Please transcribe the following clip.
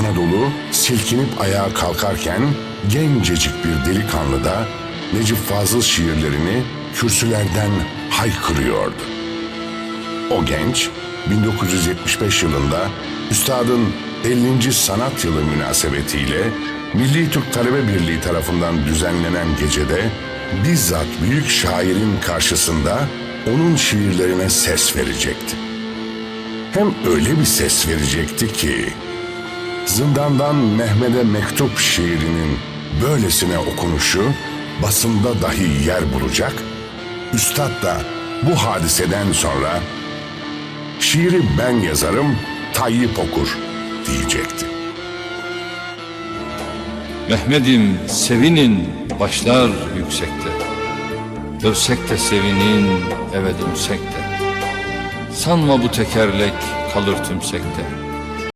Anadolu silkinip ayağa kalkarken gencecik bir delikanlı da Necip Fazıl şiirlerini kürsülerden haykırıyordu. O genç 1975 yılında Üstad'ın 50. sanat yılı münasebetiyle Milli Türk Talebe Birliği tarafından düzenlenen gecede bizzat büyük şairin karşısında onun şiirlerine ses verecekti. Hem öyle bir ses verecekti ki Zindandan Mehmet'e mektup şiirinin böylesine okunuşu basında dahi yer bulacak. Üstad da bu hadiseden sonra şiiri ben yazarım, Tayyip okur diyecekti. Mehmet'im sevinin başlar yüksekte. Dövsek de sevinin eve dönsek de. Sanma bu tekerlek kalır tümsekte.